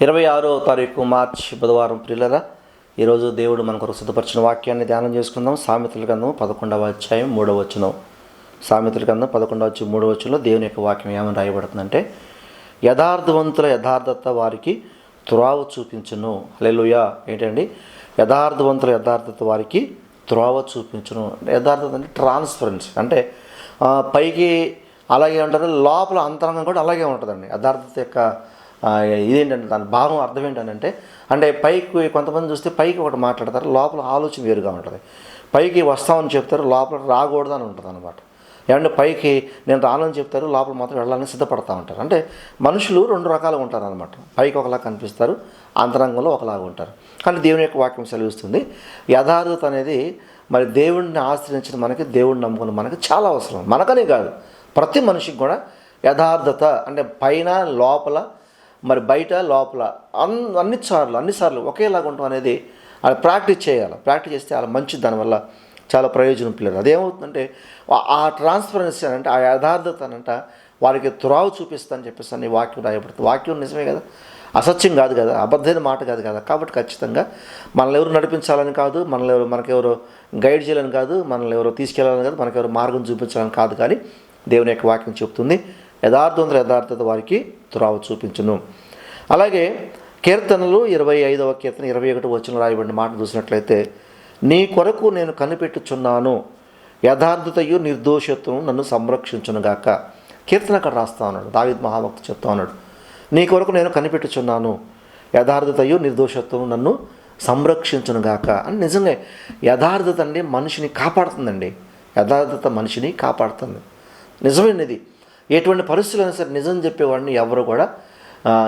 ఇరవై ఆరో తారీఖు మార్చ్ బుధవారం ప్రియులరా ఈరోజు దేవుడు మన కొరకు సిద్ధపరిచిన వాక్యాన్ని ధ్యానం చేసుకుందాం. సామెతల గ్రంథం పదకొండవ అధ్యాయం మూడవ వచనం. సామెతల గ్రంథం పదకొండవ వచ్చి మూడవ వచనంలో దేవుని యొక్క వాక్యం ఏమని రాయబడుతుందంటే యథార్థవంతుల యథార్థత వారికి త్రోవ చూపించును. హల్లెలూయా. ఏంటండి? యథార్థవంతుల యథార్థత వారికి త్రోవ చూపించును. యథార్థత అంటే ట్రాన్స్ఫరెన్స్ అంటే పైకి అలాగే ఉంటుంది లోపల అంతరంగం కూడా అలాగే ఉంటుందండి. యథార్థత యొక్క ఇదేంటంటే దాని భాగం అర్థం ఏంటంటే అంటే పైకి కొంతమంది చూస్తే పైకి ఒకటి మాట్లాడతారు లోపల ఆలోచన వేరుగా ఉంటుంది. పైకి వస్తామని చెప్తారు లోపల రాకూడదు అని ఉంటుంది అనమాట ఏమంటే పైకి నేను రానని చెప్తారు లోపల మాత్రం వెళ్ళాలని సిద్ధపడతా ఉంటారు. అంటే మనుషులు రెండు రకాలుగా ఉంటారు అనమాట పైకి ఒకలా కనిపిస్తారు అంతరంగంలో ఒకలాగా ఉంటారు. కానీ దేవుని యొక్క వాక్యం సెలవిస్తుంది యథార్థత అనేది మరి దేవుడిని ఆశ్రయించిన మనకి దేవుడిని నమ్ముకున్న మనకి చాలా అవసరం. మనకనే కాదు ప్రతి మనిషికి కూడా యథార్థత అంటే పైన లోపల మరి బయట లోపల అన్ అన్ని సార్లు అన్నిసార్లు ఒకేలాగా ఉండటం అనేది అది ప్రాక్టీస్ చేయాలి. ప్రాక్టీస్ చేస్తే అలా మంచిది. దానివల్ల చాలా ప్రయోజనం పిల్లలు. అదేమవుతుందంటే ఆ- ఆ ట్రాన్స్పరెన్సీ అంటే ఆ యథార్థత అనంట వారికి త్రోవ చూపిస్తుందని చెప్పేసి అని వాక్యం రాయబడుతుంది. వాక్యం నిజమే కదా? అసత్యం కాదు కదా? అబద్ధమైన మాట కాదు కదా? కాబట్టి ఖచ్చితంగా మనల్ని ఎవరు నడిపించాలని కాదు మనల్ని ఎవరు మనకెవరు గైడ్ చేయాలని కాదు మనల్ని ఎవరు తీసుకెళ్ళాలని కాదు మనకెవరు మార్గం చూపించాలని కాదు కానీ దేవుని యొక్క వాక్యం చెప్తుంది. యథార్థవంతుల యథార్థత వారికి త్రోవ చూపించును. అలాగే కీర్తనలు ఇరవై ఐదవ కీర్తన ఇరవై ఒకటి వచ్చిన రాయబడిన మాట చూసినట్లయితే నీ కొరకు నేను కనిపెట్టుచున్నాను యథార్థతయు నిర్దోషత్వం నన్ను సంరక్షించునుగాక కీర్తన అక్కడ రాస్తా ఉన్నాడు దావిద్ మహాభక్తి చెప్తా ఉన్నాడు. నీ కొరకు నేను కనిపెట్టుచున్నాను యథార్థతయు నిర్దోషత్వం నన్ను సంరక్షించునుగాక అని నిజంగా యథార్థత అండి మనిషిని కాపాడుతుందండి. యథార్థత మనిషిని కాపాడుతుంది. నిజమైనది. ఎటువంటి పరిస్థితులైనా సరే నిజం చెప్పేవాడిని ఎవరు కూడా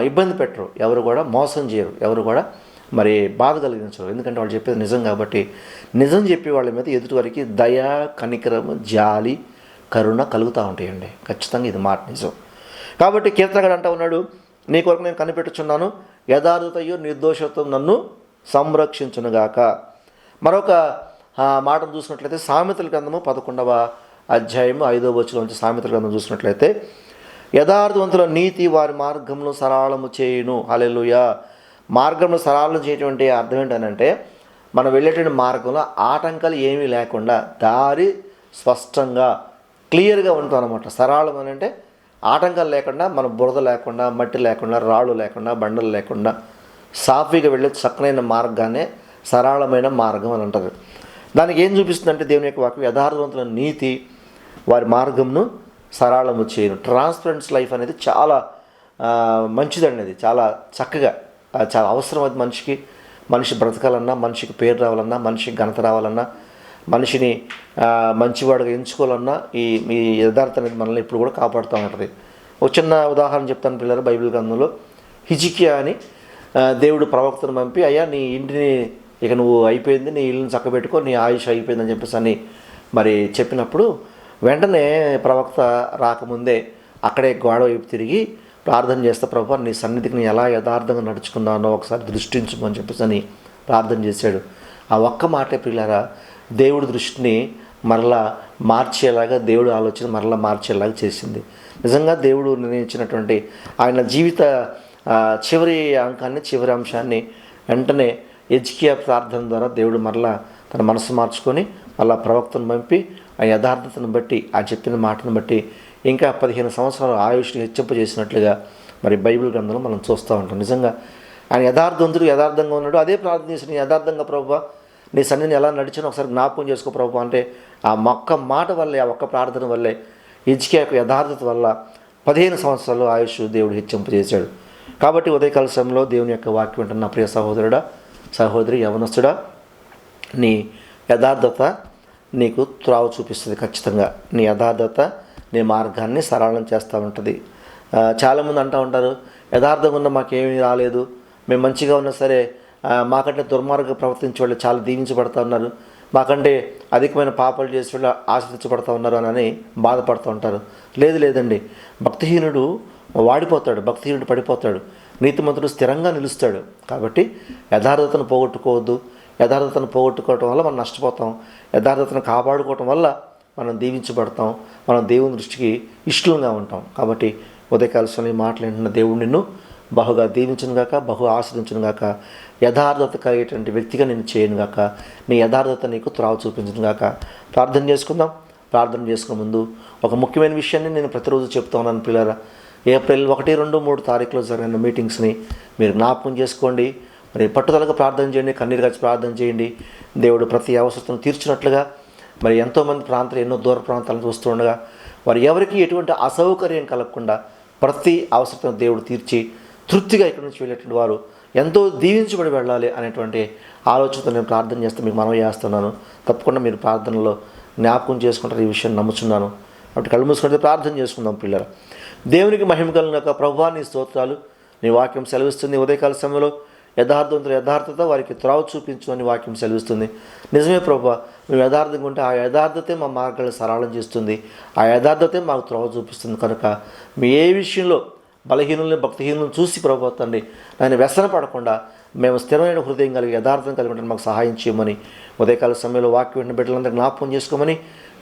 ఇబ్బంది పెట్టరు. ఎవరు కూడా మోసం చేయరు. ఎవరు కూడా మరి బాధ కలిగించరు. ఎందుకంటే వాళ్ళు చెప్పేది నిజం కాబట్టి నిజం చెప్పే వాళ్ళ మీద ఎదుటివారికి దయ కనికరము జాలి కరుణ కలుగుతూ ఉంటాయండి. ఖచ్చితంగా ఇది మాట నిజం. కాబట్టి కీర్తనగాడు అంటా ఉన్నాడు నీ కొరకు నేను కనిపెట్టుచున్నాను. యథార్థతయు నిర్దోషత్వం నన్ను సంరక్షించునుగాక. మరొక మాటను చూసినట్లయితే సామెతల గ్రంథము పదకొండవ అధ్యాయము ఐదవ వచ్చిన నుంచి సామెతల గ్రంథం చూసినట్లయితే యథార్థవంతుల నీతి వారి మార్గంలో సరళము చేయును. అలెలుయ మార్గంలో సరళం చేయటువంటి అర్థం ఏంటంటే మనం వెళ్ళేటువంటి మార్గంలో ఆటంకాలు ఏమీ లేకుండా దారి స్పష్టంగా క్లియర్గా ఉంటుంది అనమాట సరళం అని అంటే ఆటంకాలు లేకుండా మన బురద లేకుండా మట్టి లేకుండా రాళ్ళు లేకుండా బండలు లేకుండా సాఫీగా వెళ్ళే చక్కనైన మార్గానే సరళమైన మార్గం అని అంటారు. దానికి ఏం చూపిస్తుందంటే దేవుని యొక్క వాక్యం యథార్థవంతుల నీతి వారి మార్గంను సరళము చేయను. ట్రాన్స్పరెన్స్ లైఫ్ అనేది చాలా మంచిదండి అది. చాలా చక్కగా చాలా అవసరం అది మనిషికి. మనిషి బ్రతకాలన్నా మనిషికి పేరు రావాలన్నా మనిషికి ఘనత రావాలన్నా మనిషిని మంచివాడుగా ఎంచుకోవాలన్నా ఈ ఈ యథార్థ అనేది మనల్ని ఇప్పుడు కూడా కాపాడుతూ ఉంటుంది. ఒక చిన్న ఉదాహరణ చెప్తాను పిల్లలు బైబిల్ గ్రంథంలో. హిజికియా అని దేవుడు ప్రవక్తను పంపి అయ్యా నీ ఇంటిని ఇక నువ్వు అయిపోయింది నీ ఇల్లుని చక్కబెట్టుకో నీ ఆయుష్ అయిపోయిందని చెప్పేసి అని మరి చెప్పినప్పుడు వెంటనే ప్రవక్త రాకముందే అక్కడే గోడ వైపు తిరిగి ప్రార్థన చేస్తే ప్రభు నీ సన్నిధికి నేను ఎలా యథార్థంగా నడుచుకున్నానో ఒకసారి దృష్టించమని చెప్పేసి అని ప్రార్థన చేశాడు. ఆ ఒక్క మాటే పిల్లారా దేవుడి దృష్టిని మరలా మార్చేలాగా దేవుడు ఆలోచన మరలా మార్చేలాగా చేసింది. నిజంగా దేవుడు నిర్ణయించినటువంటి ఆయన జీవిత చివరి అంకాన్ని చివరి అంశాన్ని వెంటనే ఎజ్కియా ప్రార్థన ద్వారా దేవుడు మరలా తన మనసు మార్చుకొని మళ్ళా ప్రవక్తను పంపి ఆ యథార్థతను బట్టి ఆ చెప్పిన మాటను బట్టి ఇంకా పదిహేను సంవత్సరాల ఆయుష్ని హెచ్చింపజేసినట్లుగా మరి బైబిల్ గ్రంథంలో మనం చూస్తూ ఉంటాం. నిజంగా ఆయన యథార్థవంతుడు యథార్థంగా ఉన్నాడు. అదే ప్రార్థన చేసిన యథార్థంగా ప్రభు నీ సన్నిధిని ఎలా నడిచానో ఒకసారి జ్ఞాపకం చేసుకో ప్రభు అంటే ఆ మొక్క మాట వల్లే ఆ ఒక్క ప్రార్థన వల్లే ఇజ్కియా యొక్క యథార్థత వల్ల పదిహేను సంవత్సరాలు ఆయుష్ దేవుడు హెచ్చింపజేశాడు. కాబట్టి ఉదయకాల సమయంలో దేవుని యొక్క వాక్యం వింటున్న నా ప్రియ సహోదరుడా సహోదరి యవనస్తుడా నీ యథార్థత నీకు త్రావ చూపిస్తుంది ఖచ్చితంగా. నీ యథార్థత నీ మార్గాన్ని సరళం చేస్తూ ఉంటుంది. చాలామంది అంటూ ఉంటారు యథార్థంగా ఉన్న మాకేమీ రాలేదు. మేము మంచిగా ఉన్నా సరే మాకంటే దుర్మార్గ ప్రవర్తించే వాళ్ళు చాలా దీవించబడతా ఉన్నారు. మాకంటే అధికమైన పాపాలు చేసే వాళ్ళు ఆశ్రయించబడతా ఉన్నారు అని బాధపడుతూ ఉంటారు. లేదు లేదండి. భక్తిహీనుడు వాడిపోతాడు భక్తిహీనుడు పడిపోతాడు. నీతిమంతుడు స్థిరంగా నిలుస్తాడు. కాబట్టి యథార్థతను పోగొట్టుకోవద్దు. యథార్థతను పోగొట్టుకోవటం వల్ల మనం నష్టపోతాం. యథార్థతను కాపాడుకోవటం వల్ల మనం దీవించబడతాం. మనం దేవుని దృష్టికి ఇష్టంగా ఉంటాం. కాబట్టి ఉదయకాల సమయం మాట్లాడిన దేవుడు నిన్ను బహుగా దీవించనుగాక బహు ఆశ్రదించనుగాక యథార్థత కలిగేటువంటి వ్యక్తిగా నేను చేయనుగాక నీ యథార్థత నీకు త్రావ చూపించనుగాక ప్రార్థన చేసుకుందాం. ప్రార్థన చేసుకునే ముందు ఒక ముఖ్యమైన విషయాన్ని నేను ప్రతిరోజు చెప్తా ఉన్నాను పిల్లరా ఏప్రిల్ ఒకటి రెండు మూడు తారీఖులో జరిగిన మీటింగ్స్ని మీరు జ్ఞాపకం చేసుకోండి. మరి పట్టుదలగా ప్రార్థన చేయండి కన్నీరు కలిసి ప్రార్థన చేయండి. దేవుడు ప్రతి అవసరతను తీర్చినట్లుగా మరి ఎంతోమంది ప్రాంతాలు ఎన్నో దూర ప్రాంతాలను చూస్తూ ఉండగా వారు ఎవరికి ఎటువంటి అసౌకర్యం కలగకుండా ప్రతి అవసరతను దేవుడు తీర్చి తృప్తిగా ఇక్కడి నుంచి వెళ్ళేటువంటి వారు ఎంతో దీవించబడి వెళ్ళాలి అనేటువంటి ఆలోచనతో నేను ప్రార్థన చేస్తే మీకు మనవి చేస్తున్నాను. తప్పకుండా మీరు ప్రార్థనలో జ్ఞాపకం చేసుకుంటారు ఈ విషయం నమ్ముచున్నాను. కాబట్టి కళ్ళు మూసుకుంటే ప్రార్థన చేసుకుందాం పిల్లలు. దేవునికి మహిమ కలిగిన ప్రభువా నీ స్తోత్రాలు నీ వాక్యం సెలవిస్తుంది ఉదయకాల సమయంలో. యథార్థవంతుల యథార్థత వారికి త్రావు చూపించు అని వాక్యం సెలవిస్తుంది. నిజమే ప్రభు మేము యథార్థంగా ఉంటే ఆ యథార్థతే మా మార్గాలను సరళం చేస్తుంది. ఆ యథార్థతే మాకు త్రోవ చూపిస్తుంది కనుక మీ ఏ విషయంలో బలహీనుల్ని భక్తిహీనులను చూసి ప్రభు తండ్రి ఆయన వ్యసన పడకుండా మేము స్థిరమైన హృదయం కలిగి యథార్థం కలిగి ఉంటే మాకు సహాయం చేయమని ఉదయకాల సమయంలో వాక్యం వింటున్న బిడ్డలందరూ జ్ఞాపకం చేసుకోమని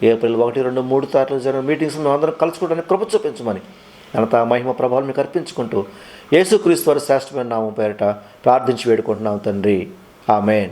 ఏప్రిల్ ఒకటి రెండు మూడు తారీఖులు జరిగిన మీటింగ్స్ మేము అందరం కలుసుకోవడానికి కృప చూపించమని ఘనత మహిమ ప్రభావం మీకు అర్పించుకుంటూ యేసుక్రీస్తు వారి శ్రేష్టమైన నామం పేరిట ప్రార్థించి వేడుకుంటున్నాం తండ్రి. ఆమెన్.